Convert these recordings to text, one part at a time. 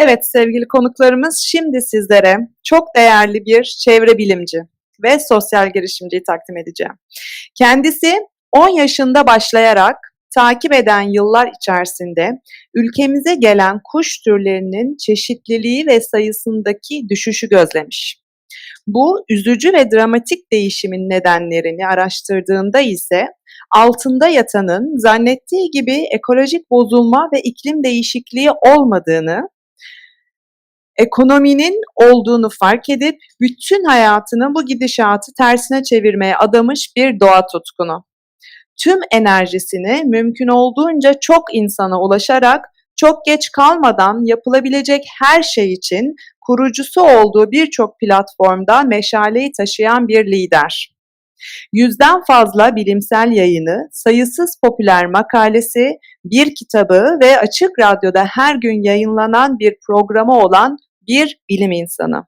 Evet sevgili konuklarımız şimdi sizlere çok değerli bir çevre bilimci ve sosyal girişimciyi takdim edeceğim. Kendisi 10 yaşında başlayarak takip eden yıllar içerisinde ülkemize gelen kuş türlerinin çeşitliliği ve sayısındaki düşüşü gözlemiş. Bu üzücü ve dramatik değişimin nedenlerini araştırdığında ise altında yatanın zannettiği gibi ekolojik bozulma ve iklim değişikliği olmadığını, ekonominin olduğunu fark edip bütün hayatını bu gidişatı tersine çevirmeye adamış bir doğa tutkunu. Tüm enerjisini mümkün olduğunca çok insana ulaşarak çok geç kalmadan yapılabilecek her şey için kurucusu olduğu birçok platformda meşaleyi taşıyan bir lider. Yüzden fazla bilimsel yayını, sayısız popüler makalesi, bir kitabı ve açık radyoda her gün yayınlanan bir programı olan bir bilim insanı.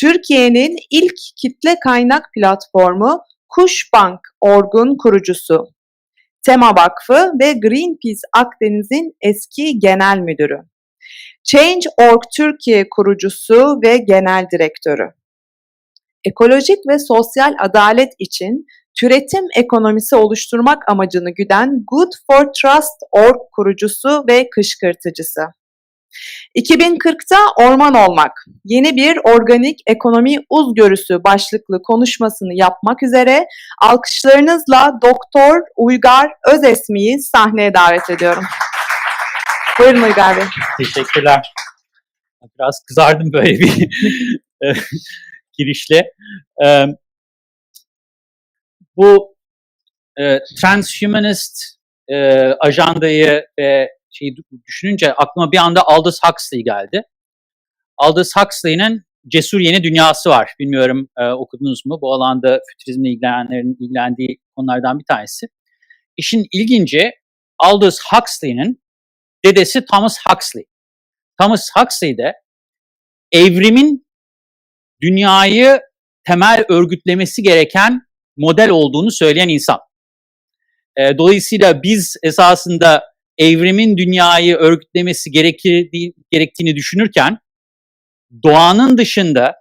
Türkiye'nin ilk kitle kaynak platformu Kuşbank.org'un kurucusu. Tema Vakfı ve Greenpeace Akdeniz'in eski genel müdürü. Change.org Türkiye kurucusu ve genel direktörü. Ekolojik ve sosyal adalet için türetim ekonomisi oluşturmak amacını güden Good for Trust.org kurucusu ve kışkırtıcısı. 2040'ta orman olmak, yeni bir organik ekonomi uzgörüsü başlıklı konuşmasını yapmak üzere alkışlarınızla Doktor Uygar Özesmi'yi sahneye davet ediyorum. Buyurun Uygar Bey. Teşekkürler. Biraz kızardım böyle bir e, girişle. E, bu e, transhumanist ajandayı ve şeyi düşününce aklıma bir anda Aldous Huxley geldi. Aldous Huxley'nin Cesur Yeni Dünyası var. Bilmiyorum e, okudunuz mu? Bu alanda fütürizmle ilgilenenlerin ilgilendiği konulardan bir tanesi. İşin ilginci Aldous Huxley'nin dedesi Thomas Huxley. Thomas Huxley de evrimin dünyayı temel örgütlemesi gereken model olduğunu söyleyen insan. E, dolayısıyla biz esasında evrimin dünyayı örgütlemesi gerekir, gerektiğini düşünürken doğanın dışında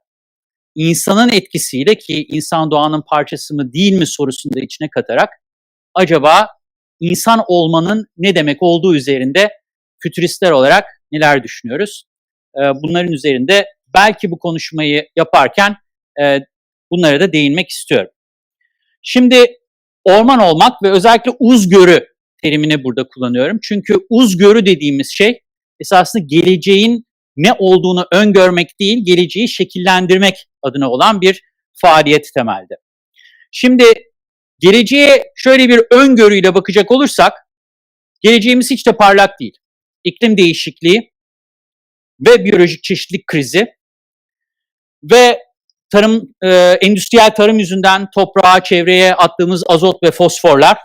insanın etkisiyle ki insan doğanın parçası mı değil mi sorusunu da içine katarak acaba insan olmanın ne demek olduğu üzerinde fütüristler olarak neler düşünüyoruz? Bunların üzerinde belki bu konuşmayı yaparken bunlara da değinmek istiyorum. Şimdi orman olmak ve özellikle uzgörü terimini burada kullanıyorum. Çünkü uzgörü dediğimiz şey esasında geleceğin ne olduğunu öngörmek değil, geleceği şekillendirmek adına olan bir faaliyet temelde. Şimdi geleceğe şöyle bir öngörüyle bakacak olursak, geleceğimiz hiç de parlak değil. İklim değişikliği ve biyolojik çeşitlilik krizi ve tarım, e, endüstriyel tarım yüzünden toprağa, çevreye attığımız azot ve fosforlar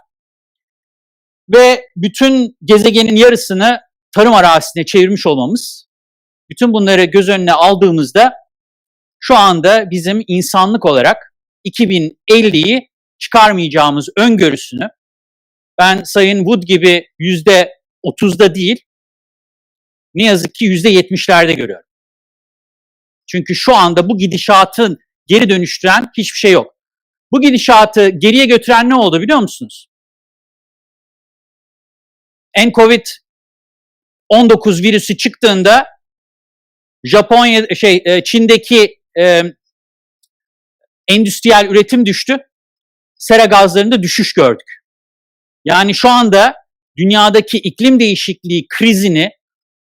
ve bütün gezegenin yarısını tarım arazisine çevirmiş olmamız, bütün bunları göz önüne aldığımızda şu anda bizim insanlık olarak 2050'yi çıkarmayacağımız öngörüsünü ben Sayın Wood gibi yüzde 30'da değil, ne yazık ki yüzde 70'lerde görüyorum. Çünkü şu anda bu gidişatın geri dönüştüren hiçbir şey yok. Bu gidişatı geriye götüren ne oldu biliyor musunuz? N-Covid-19 virüsü çıktığında Japonya şey e, Çin'deki e, endüstriyel üretim düştü. Sera gazlarında düşüş gördük. Yani şu anda dünyadaki iklim değişikliği krizini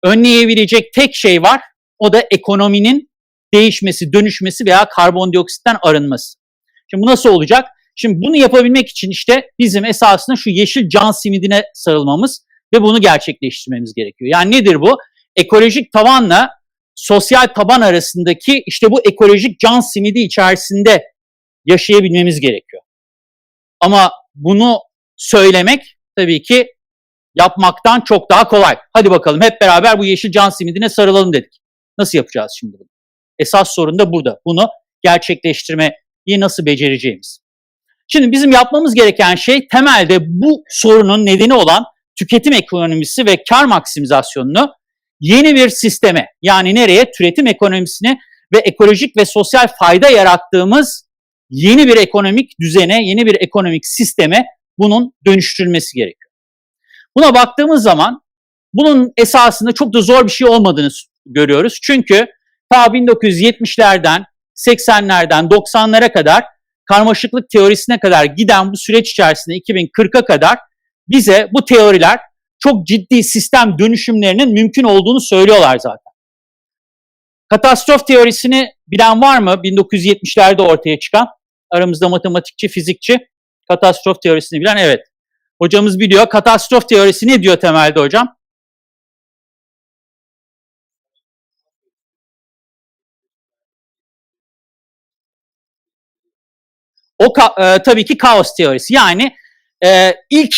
önleyebilecek tek şey var. O da ekonominin değişmesi, dönüşmesi veya karbondioksitten arınması. Şimdi bu nasıl olacak? Şimdi bunu yapabilmek için işte bizim esasında şu yeşil can simidine sarılmamız ve bunu gerçekleştirmemiz gerekiyor. Yani nedir bu? Ekolojik tavanla sosyal taban arasındaki işte bu ekolojik can simidi içerisinde yaşayabilmemiz gerekiyor. Ama bunu söylemek tabii ki yapmaktan çok daha kolay. Hadi bakalım hep beraber bu yeşil can simidine sarılalım dedik. Nasıl yapacağız şimdi bunu? Esas sorun da burada. Bunu gerçekleştirmeyi nasıl becereceğimiz. Şimdi bizim yapmamız gereken şey temelde bu sorunun nedeni olan tüketim ekonomisi ve kar maksimizasyonunu yeni bir sisteme yani nereye? Türetim ekonomisine ve ekolojik ve sosyal fayda yarattığımız yeni bir ekonomik düzene, yeni bir ekonomik sisteme bunun dönüştürülmesi gerekiyor. Buna baktığımız zaman bunun esasında çok da zor bir şey olmadığını görüyoruz. Çünkü ta 1970'lerden, 80'lerden 90'lara kadar karmaşıklık teorisine kadar giden bu süreç içerisinde 2040'a kadar bize bu teoriler çok ciddi sistem dönüşümlerinin mümkün olduğunu söylüyorlar zaten. Katastrof teorisini bilen var mı? 1970'lerde ortaya çıkan aramızda matematikçi, fizikçi katastrof teorisini bilen evet. Hocamız biliyor. Katastrof teorisi ne diyor temelde hocam? O e, tabii ki kaos teorisi. Yani e, ilk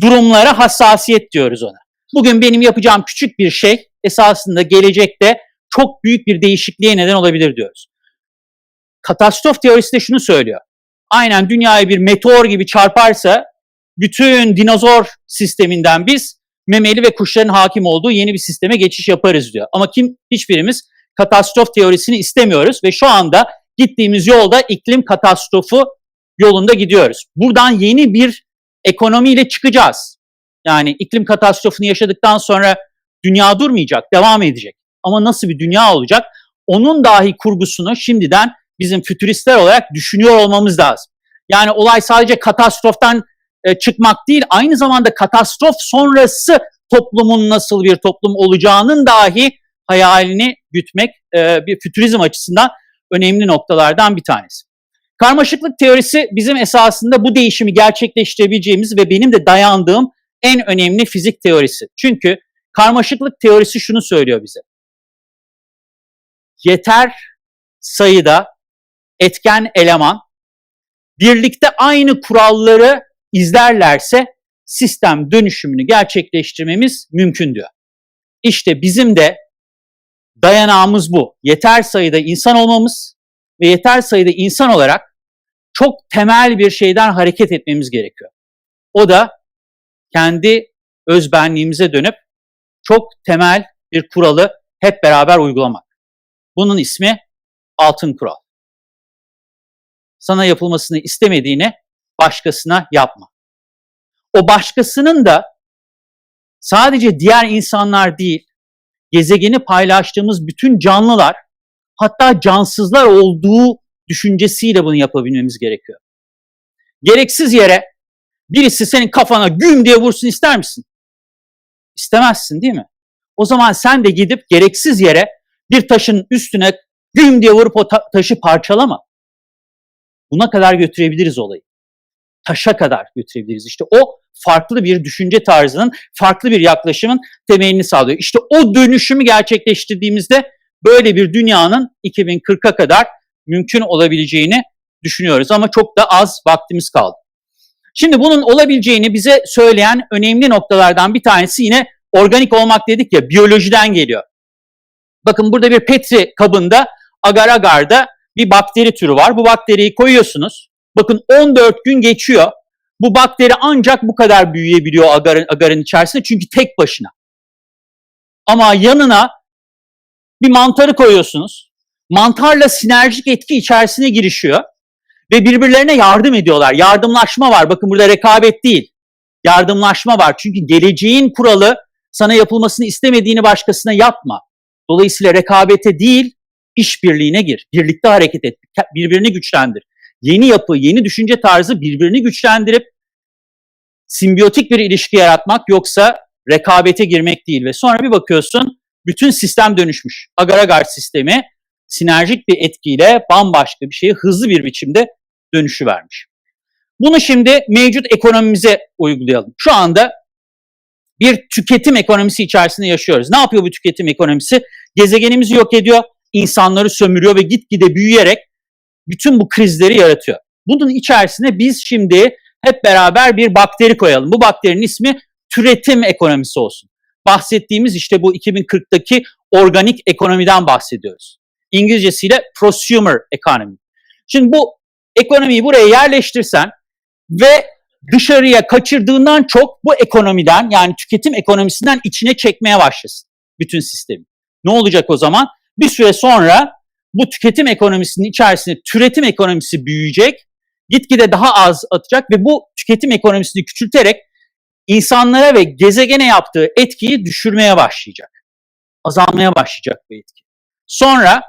durumlara hassasiyet diyoruz ona. Bugün benim yapacağım küçük bir şey esasında gelecekte çok büyük bir değişikliğe neden olabilir diyoruz. Katastrof teorisi de şunu söylüyor. Aynen dünyaya bir meteor gibi çarparsa bütün dinozor sisteminden biz memeli ve kuşların hakim olduğu yeni bir sisteme geçiş yaparız diyor. Ama kim hiçbirimiz katastrof teorisini istemiyoruz ve şu anda gittiğimiz yolda iklim katastrofu yolunda gidiyoruz. Buradan yeni bir ekonomiyle çıkacağız. Yani iklim katastrofunu yaşadıktan sonra dünya durmayacak, devam edecek. Ama nasıl bir dünya olacak? Onun dahi kurgusunu şimdiden bizim fütüristler olarak düşünüyor olmamız lazım. Yani olay sadece katastroftan e, çıkmak değil, aynı zamanda katastrof sonrası toplumun nasıl bir toplum olacağının dahi hayalini gütmek e, bir fütürizm açısından önemli noktalardan bir tanesi. Karmaşıklık teorisi bizim esasında bu değişimi gerçekleştirebileceğimiz ve benim de dayandığım en önemli fizik teorisi. Çünkü karmaşıklık teorisi şunu söylüyor bize. Yeter sayıda etken eleman birlikte aynı kuralları izlerlerse sistem dönüşümünü gerçekleştirmemiz mümkün diyor. İşte bizim de dayanağımız bu. Yeter sayıda insan olmamız ve yeter sayıda insan olarak çok temel bir şeyden hareket etmemiz gerekiyor. O da kendi özbenliğimize dönüp çok temel bir kuralı hep beraber uygulamak. Bunun ismi altın kural. Sana yapılmasını istemediğini başkasına yapma. O başkasının da sadece diğer insanlar değil, gezegeni paylaştığımız bütün canlılar, hatta cansızlar olduğu düşüncesiyle bunu yapabilmemiz gerekiyor. Gereksiz yere birisi senin kafana güm diye vursun ister misin? İstemezsin değil mi? O zaman sen de gidip gereksiz yere bir taşın üstüne güm diye vurup o ta- taşı parçalama. Buna kadar götürebiliriz olayı. Taşa kadar götürebiliriz. İşte o farklı bir düşünce tarzının, farklı bir yaklaşımın temelini sağlıyor. İşte o dönüşümü gerçekleştirdiğimizde böyle bir dünyanın 2040'a kadar mümkün olabileceğini düşünüyoruz. Ama çok da az vaktimiz kaldı. Şimdi bunun olabileceğini bize söyleyen önemli noktalardan bir tanesi yine organik olmak dedik ya biyolojiden geliyor. Bakın burada bir petri kabında agar agarda bir bakteri türü var. Bu bakteriyi koyuyorsunuz. Bakın 14 gün geçiyor. Bu bakteri ancak bu kadar büyüyebiliyor agarın, agarın içerisinde çünkü tek başına. Ama yanına bir mantarı koyuyorsunuz. Mantarla sinerjik etki içerisine girişiyor ve birbirlerine yardım ediyorlar. Yardımlaşma var. Bakın burada rekabet değil. Yardımlaşma var. Çünkü geleceğin kuralı sana yapılmasını istemediğini başkasına yapma. Dolayısıyla rekabete değil, işbirliğine gir. Birlikte hareket et. Birbirini güçlendir. Yeni yapı, yeni düşünce tarzı birbirini güçlendirip simbiyotik bir ilişki yaratmak yoksa rekabete girmek değil. Ve sonra bir bakıyorsun bütün sistem dönüşmüş. Agar-agar sistemi sinerjik bir etkiyle bambaşka bir şeye hızlı bir biçimde dönüşü vermiş. Bunu şimdi mevcut ekonomimize uygulayalım. Şu anda bir tüketim ekonomisi içerisinde yaşıyoruz. Ne yapıyor bu tüketim ekonomisi? Gezegenimizi yok ediyor, insanları sömürüyor ve gitgide büyüyerek bütün bu krizleri yaratıyor. Bunun içerisine biz şimdi hep beraber bir bakteri koyalım. Bu bakterinin ismi türetim ekonomisi olsun. Bahsettiğimiz işte bu 2040'daki organik ekonomiden bahsediyoruz. İngilizcesiyle prosumer economy. Şimdi bu ekonomiyi buraya yerleştirsen ve dışarıya kaçırdığından çok bu ekonomiden yani tüketim ekonomisinden içine çekmeye başlasın. bütün sistemi. Ne olacak o zaman? Bir süre sonra bu tüketim ekonomisinin içerisinde türetim ekonomisi büyüyecek, gitgide daha az atacak ve bu tüketim ekonomisini küçülterek insanlara ve gezegene yaptığı etkiyi düşürmeye başlayacak. Azalmaya başlayacak bu etki. Sonra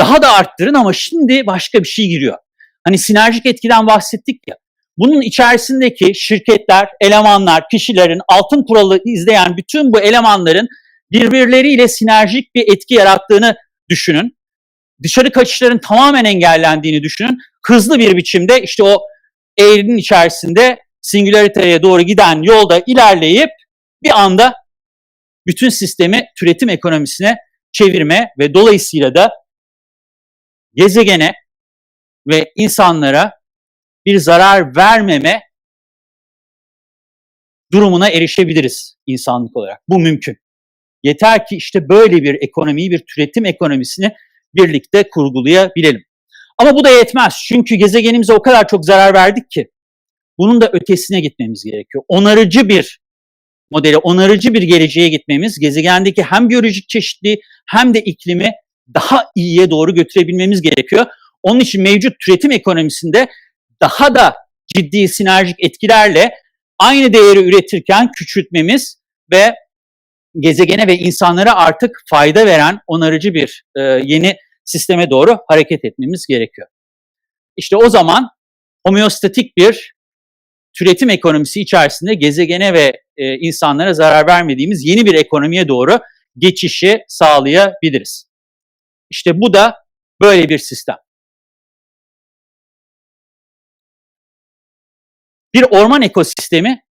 daha da arttırın ama şimdi başka bir şey giriyor. Hani sinerjik etkiden bahsettik ya. Bunun içerisindeki şirketler, elemanlar, kişilerin altın kuralı izleyen bütün bu elemanların birbirleriyle sinerjik bir etki yarattığını düşünün. Dışarı kaçışların tamamen engellendiğini düşünün. Hızlı bir biçimde işte o eğrinin içerisinde singularity'ye doğru giden yolda ilerleyip bir anda bütün sistemi türetim ekonomisine çevirme ve dolayısıyla da gezegene ve insanlara bir zarar vermeme durumuna erişebiliriz insanlık olarak. Bu mümkün. Yeter ki işte böyle bir ekonomiyi, bir türetim ekonomisini birlikte kurgulayabilelim. Ama bu da yetmez. Çünkü gezegenimize o kadar çok zarar verdik ki bunun da ötesine gitmemiz gerekiyor. Onarıcı bir modele, onarıcı bir geleceğe gitmemiz, gezegendeki hem biyolojik çeşitliliği hem de iklimi daha iyiye doğru götürebilmemiz gerekiyor. Onun için mevcut türetim ekonomisinde daha da ciddi sinerjik etkilerle aynı değeri üretirken küçültmemiz ve gezegene ve insanlara artık fayda veren onarıcı bir e, yeni sisteme doğru hareket etmemiz gerekiyor. İşte o zaman homeostatik bir türetim ekonomisi içerisinde gezegene ve e, insanlara zarar vermediğimiz yeni bir ekonomiye doğru geçişi sağlayabiliriz. İşte bu da böyle bir sistem. Bir orman ekosistemi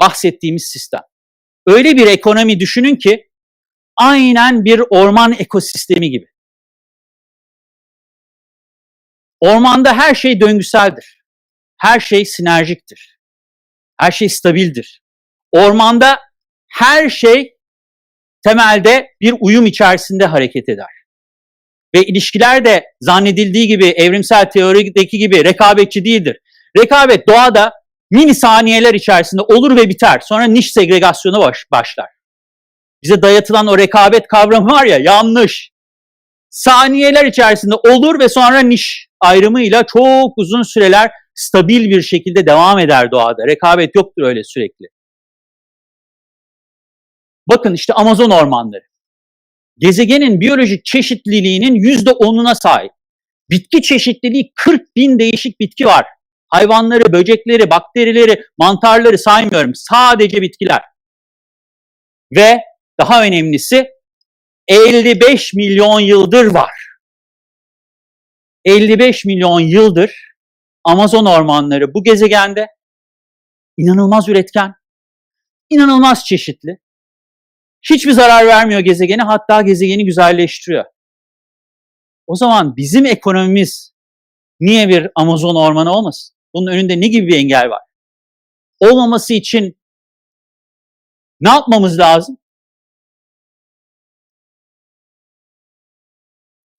bahsettiğimiz sistem. Öyle bir ekonomi düşünün ki aynen bir orman ekosistemi gibi. Ormanda her şey döngüseldir. Her şey sinerjiktir. Her şey stabildir. Ormanda her şey temelde bir uyum içerisinde hareket eder. Ve ilişkiler de zannedildiği gibi evrimsel teorideki gibi rekabetçi değildir. Rekabet doğada mini saniyeler içerisinde olur ve biter. Sonra niş segregasyonu baş, başlar. Bize dayatılan o rekabet kavramı var ya yanlış. Saniyeler içerisinde olur ve sonra niş ayrımıyla çok uzun süreler stabil bir şekilde devam eder doğada. Rekabet yoktur öyle sürekli. Bakın işte Amazon ormanları. Gezegenin biyolojik çeşitliliğinin yüzde onuna sahip. Bitki çeşitliliği 40 bin değişik bitki var. Hayvanları, böcekleri, bakterileri, mantarları saymıyorum. Sadece bitkiler. Ve daha önemlisi 55 milyon yıldır var. 55 milyon yıldır Amazon ormanları bu gezegende inanılmaz üretken, inanılmaz çeşitli. Hiçbir zarar vermiyor gezegene, hatta gezegeni güzelleştiriyor. O zaman bizim ekonomimiz niye bir Amazon ormanı olmasın? Bunun önünde ne gibi bir engel var? Olmaması için ne yapmamız lazım?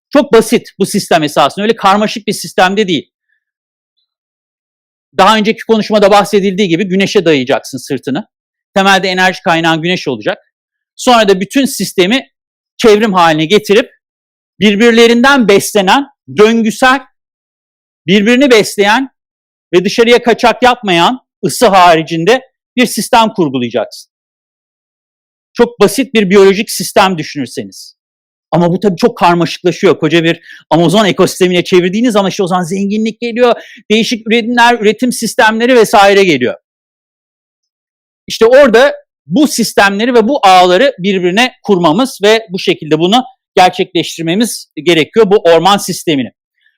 Çok basit bu sistem esasında. Öyle karmaşık bir sistemde değil. Daha önceki konuşmada bahsedildiği gibi güneşe dayayacaksın sırtını. Temelde enerji kaynağın güneş olacak. Sonra da bütün sistemi çevrim haline getirip birbirlerinden beslenen, döngüsel, birbirini besleyen ve dışarıya kaçak yapmayan ısı haricinde bir sistem kurgulayacaksın. Çok basit bir biyolojik sistem düşünürseniz. Ama bu tabii çok karmaşıklaşıyor. Koca bir Amazon ekosistemine çevirdiğiniz zaman işte o zaman zenginlik geliyor, değişik üretimler, üretim sistemleri vesaire geliyor. İşte orada bu sistemleri ve bu ağları birbirine kurmamız ve bu şekilde bunu gerçekleştirmemiz gerekiyor bu orman sistemini.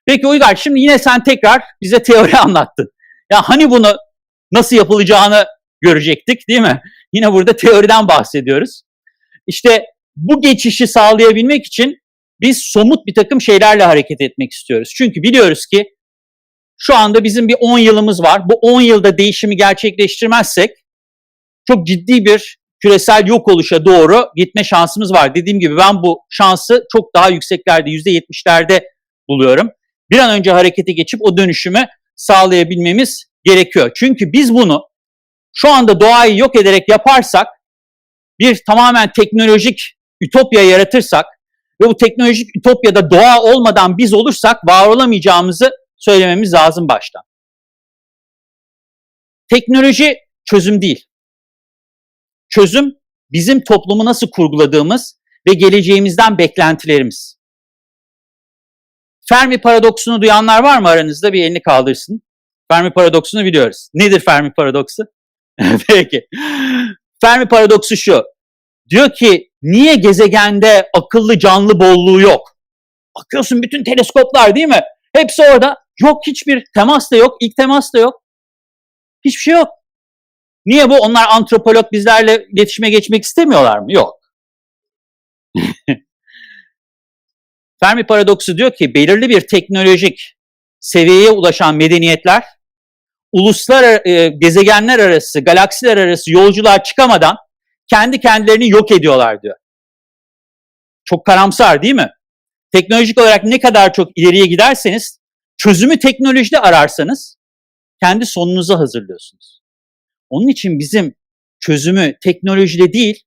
Peki Uygar şimdi yine sen tekrar bize teori anlattın. Ya hani bunu nasıl yapılacağını görecektik değil mi? Yine burada teoriden bahsediyoruz. İşte bu geçişi sağlayabilmek için biz somut bir takım şeylerle hareket etmek istiyoruz. Çünkü biliyoruz ki şu anda bizim bir 10 yılımız var. Bu 10 yılda değişimi gerçekleştirmezsek çok ciddi bir küresel yok oluşa doğru gitme şansımız var. Dediğim gibi ben bu şansı çok daha yükseklerde, %70'lerde buluyorum. Bir an önce harekete geçip o dönüşümü sağlayabilmemiz gerekiyor. Çünkü biz bunu şu anda doğayı yok ederek yaparsak bir tamamen teknolojik ütopya yaratırsak ve bu teknolojik ütopyada doğa olmadan biz olursak var olamayacağımızı söylememiz lazım baştan. Teknoloji çözüm değil. Çözüm bizim toplumu nasıl kurguladığımız ve geleceğimizden beklentilerimiz. Fermi paradoksunu duyanlar var mı aranızda? Bir elini kaldırsın. Fermi paradoksunu biliyoruz. Nedir Fermi paradoksu? Peki. Fermi paradoksu şu. Diyor ki niye gezegende akıllı canlı bolluğu yok? Bakıyorsun bütün teleskoplar değil mi? Hepsi orada. Yok hiçbir temas da yok. İlk temas da yok. Hiçbir şey yok. Niye bu? Onlar antropolog bizlerle iletişime geçmek istemiyorlar mı? Yok. Fermi paradoksu diyor ki belirli bir teknolojik seviyeye ulaşan medeniyetler uluslar e, gezegenler arası, galaksiler arası yolculuğa çıkamadan kendi kendilerini yok ediyorlar diyor. Çok karamsar değil mi? Teknolojik olarak ne kadar çok ileriye giderseniz, çözümü teknolojide ararsanız kendi sonunuzu hazırlıyorsunuz. Onun için bizim çözümü teknolojide değil,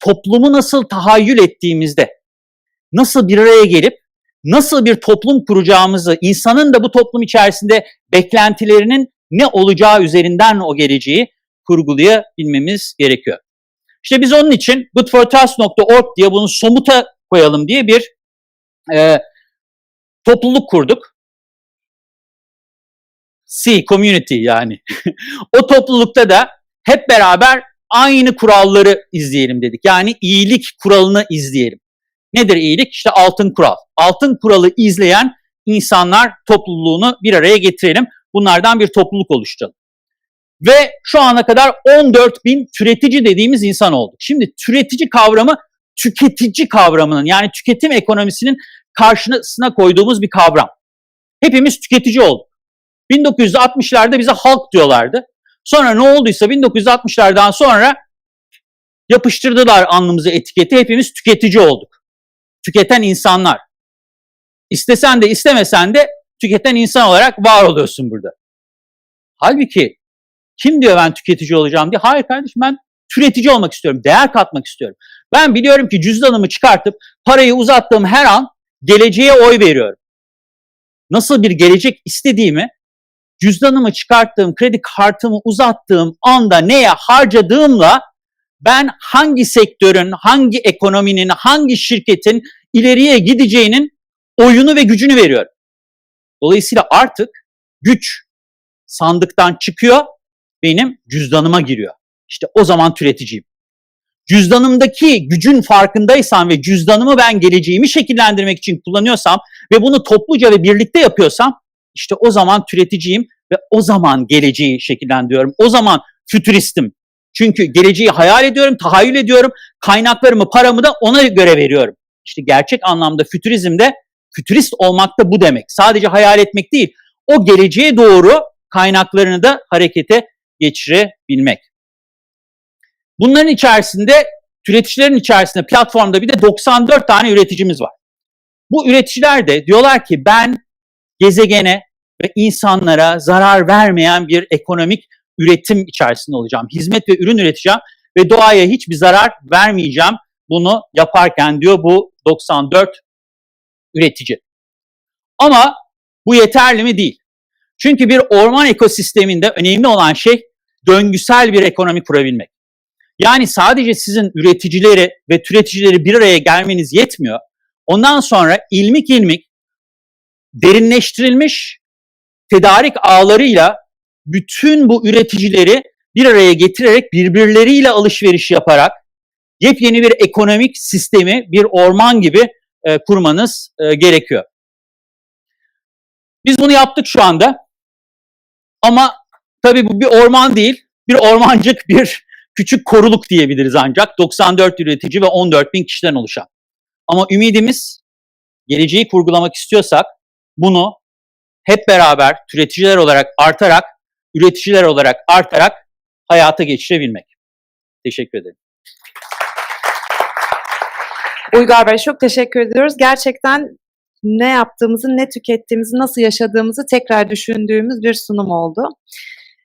toplumu nasıl tahayyül ettiğimizde, nasıl bir araya gelip nasıl bir toplum kuracağımızı, insanın da bu toplum içerisinde beklentilerinin ne olacağı üzerinden o geleceği kurgulayabilmemiz gerekiyor. İşte biz onun için goodfortrust.org diye bunu somuta koyalım diye bir e, topluluk kurduk. C, community yani. o toplulukta da hep beraber aynı kuralları izleyelim dedik. Yani iyilik kuralını izleyelim. Nedir iyilik? İşte altın kural. Altın kuralı izleyen insanlar topluluğunu bir araya getirelim. Bunlardan bir topluluk oluşturalım. Ve şu ana kadar 14 bin türetici dediğimiz insan olduk. Şimdi türetici kavramı tüketici kavramının yani tüketim ekonomisinin karşısına koyduğumuz bir kavram. Hepimiz tüketici olduk. 1960'larda bize halk diyorlardı. Sonra ne olduysa 1960'lardan sonra yapıştırdılar alnımıza etiketi. Hepimiz tüketici olduk. Tüketen insanlar. İstesen de istemesen de tüketen insan olarak var oluyorsun burada. Halbuki kim diyor ben tüketici olacağım diye. Hayır kardeşim ben türetici olmak istiyorum. Değer katmak istiyorum. Ben biliyorum ki cüzdanımı çıkartıp parayı uzattığım her an geleceğe oy veriyorum. Nasıl bir gelecek istediğimi cüzdanımı çıkarttığım, kredi kartımı uzattığım anda neye harcadığımla ben hangi sektörün, hangi ekonominin, hangi şirketin ileriye gideceğinin oyunu ve gücünü veriyorum. Dolayısıyla artık güç sandıktan çıkıyor, benim cüzdanıma giriyor. İşte o zaman türeticiyim. Cüzdanımdaki gücün farkındaysam ve cüzdanımı ben geleceğimi şekillendirmek için kullanıyorsam ve bunu topluca ve birlikte yapıyorsam işte o zaman türeticiyim ve o zaman geleceği şekillendiriyorum. O zaman fütüristim. Çünkü geleceği hayal ediyorum, tahayyül ediyorum. Kaynaklarımı, paramı da ona göre veriyorum. İşte gerçek anlamda fütürizmde fütürist olmak da bu demek. Sadece hayal etmek değil. O geleceğe doğru kaynaklarını da harekete geçirebilmek. Bunların içerisinde, türeticilerin içerisinde platformda bir de 94 tane üreticimiz var. Bu üreticiler de diyorlar ki ben gezegene ve insanlara zarar vermeyen bir ekonomik üretim içerisinde olacağım. Hizmet ve ürün üreteceğim ve doğaya hiçbir zarar vermeyeceğim bunu yaparken diyor bu 94 üretici. Ama bu yeterli mi değil. Çünkü bir orman ekosisteminde önemli olan şey döngüsel bir ekonomi kurabilmek. Yani sadece sizin üreticileri ve türeticileri bir araya gelmeniz yetmiyor. Ondan sonra ilmik ilmik derinleştirilmiş tedarik ağlarıyla bütün bu üreticileri bir araya getirerek birbirleriyle alışveriş yaparak yepyeni bir ekonomik sistemi bir orman gibi e, kurmanız e, gerekiyor. Biz bunu yaptık şu anda. Ama tabii bu bir orman değil. Bir ormancık bir küçük koruluk diyebiliriz ancak. 94 üretici ve 14 bin kişiden oluşan. Ama ümidimiz geleceği kurgulamak istiyorsak bunu hep beraber türeticiler olarak artarak, üreticiler olarak artarak hayata geçirebilmek. Teşekkür ederim. Uygar Bey çok teşekkür ediyoruz. Gerçekten ne yaptığımızı, ne tükettiğimizi, nasıl yaşadığımızı tekrar düşündüğümüz bir sunum oldu.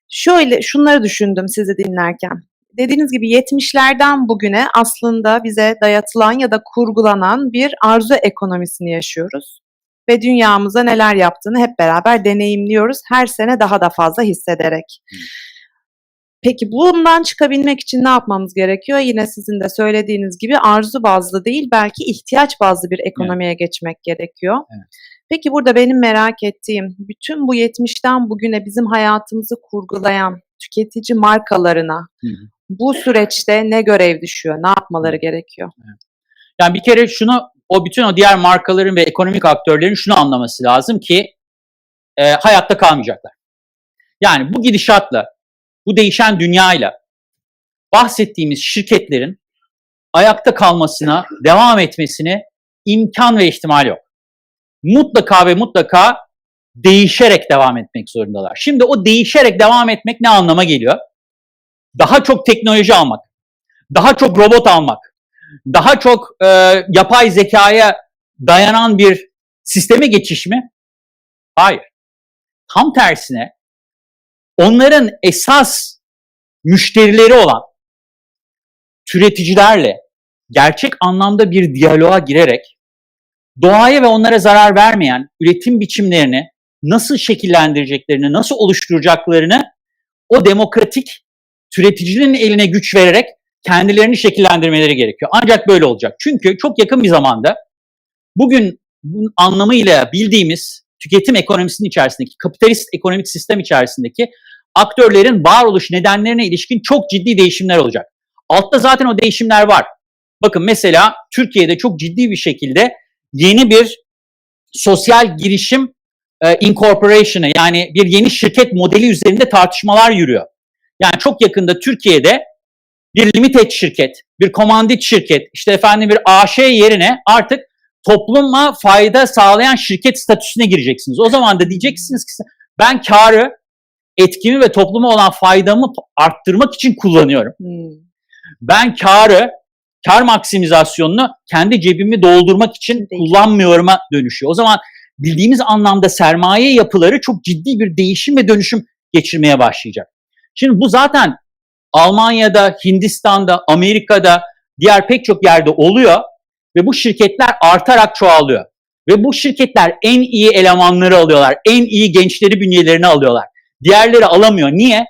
Şöyle şunları düşündüm sizi dinlerken. dediğiniz gibi 70'lerden bugüne aslında bize dayatılan ya da kurgulanan bir arzu ekonomisini yaşıyoruz. Ve dünyamıza neler yaptığını hep beraber deneyimliyoruz. Her sene daha da fazla hissederek. Peki bundan çıkabilmek için ne yapmamız gerekiyor? Yine sizin de söylediğiniz gibi arzu bazlı değil belki ihtiyaç bazlı bir ekonomiye geçmek gerekiyor. Evet. Peki burada benim merak ettiğim bütün bu 70'ten bugüne bizim hayatımızı kurgulayan tüketici markalarına Hı hı. bu süreçte ne görev düşüyor? Ne yapmaları gerekiyor? Yani bir kere şunu, o bütün o diğer markaların ve ekonomik aktörlerin şunu anlaması lazım ki e, hayatta kalmayacaklar. Yani bu gidişatla, bu değişen dünyayla bahsettiğimiz şirketlerin ayakta kalmasına, devam etmesine imkan ve ihtimal yok. Mutlaka ve mutlaka değişerek devam etmek zorundalar. Şimdi o değişerek devam etmek ne anlama geliyor? Daha çok teknoloji almak, daha çok robot almak, daha çok e, yapay zekaya dayanan bir sisteme geçiş mi? Hayır. Tam tersine onların esas müşterileri olan türeticilerle gerçek anlamda bir diyaloğa girerek doğaya ve onlara zarar vermeyen üretim biçimlerini nasıl şekillendireceklerini, nasıl oluşturacaklarını o demokratik türeticinin eline güç vererek kendilerini şekillendirmeleri gerekiyor. Ancak böyle olacak. Çünkü çok yakın bir zamanda bugün bunun anlamıyla bildiğimiz tüketim ekonomisinin içerisindeki, kapitalist ekonomik sistem içerisindeki aktörlerin varoluş nedenlerine ilişkin çok ciddi değişimler olacak. Altta zaten o değişimler var. Bakın mesela Türkiye'de çok ciddi bir şekilde yeni bir sosyal girişim e, incorporation'ı yani bir yeni şirket modeli üzerinde tartışmalar yürüyor. Yani çok yakında Türkiye'de bir limited şirket, bir komandit şirket, işte efendim bir AŞ yerine artık topluma fayda sağlayan şirket statüsüne gireceksiniz. O zaman da diyeceksiniz ki ben karı, etkimi ve topluma olan faydamı arttırmak için kullanıyorum. Hmm. Ben karı, kar maksimizasyonunu kendi cebimi doldurmak için Değil. kullanmıyorum'a dönüşüyor. O zaman bildiğimiz anlamda sermaye yapıları çok ciddi bir değişim ve dönüşüm geçirmeye başlayacak. Şimdi bu zaten Almanya'da, Hindistan'da, Amerika'da, diğer pek çok yerde oluyor ve bu şirketler artarak çoğalıyor. Ve bu şirketler en iyi elemanları alıyorlar, en iyi gençleri bünyelerine alıyorlar. Diğerleri alamıyor. Niye?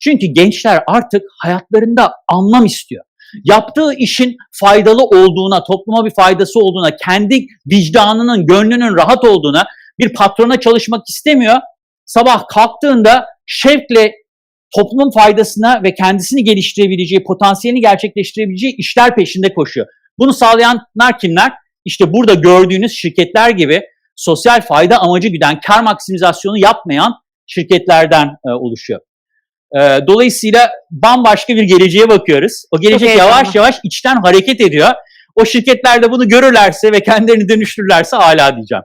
Çünkü gençler artık hayatlarında anlam istiyor. Yaptığı işin faydalı olduğuna, topluma bir faydası olduğuna, kendi vicdanının, gönlünün rahat olduğuna, bir patrona çalışmak istemiyor. Sabah kalktığında şevkle toplumun faydasına ve kendisini geliştirebileceği, potansiyelini gerçekleştirebileceği işler peşinde koşuyor. Bunu sağlayanlar kimler? İşte burada gördüğünüz şirketler gibi sosyal fayda amacı güden, kar maksimizasyonu yapmayan şirketlerden e, oluşuyor. E, dolayısıyla bambaşka bir geleceğe bakıyoruz. O gelecek yavaş yavaş içten hareket ediyor. O şirketler de bunu görürlerse ve kendilerini dönüştürürlerse hala diyeceğim.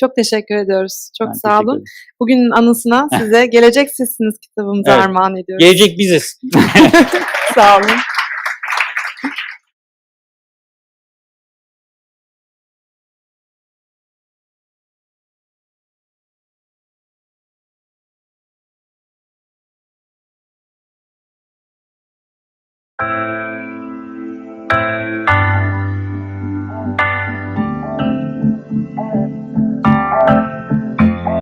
Çok teşekkür ediyoruz. Çok Ben sağ olun. Bugünün anısına size Gelecek Sizsiniz kitabımızı Evet. armağan ediyoruz. Gelecek biziz. Sağ olun.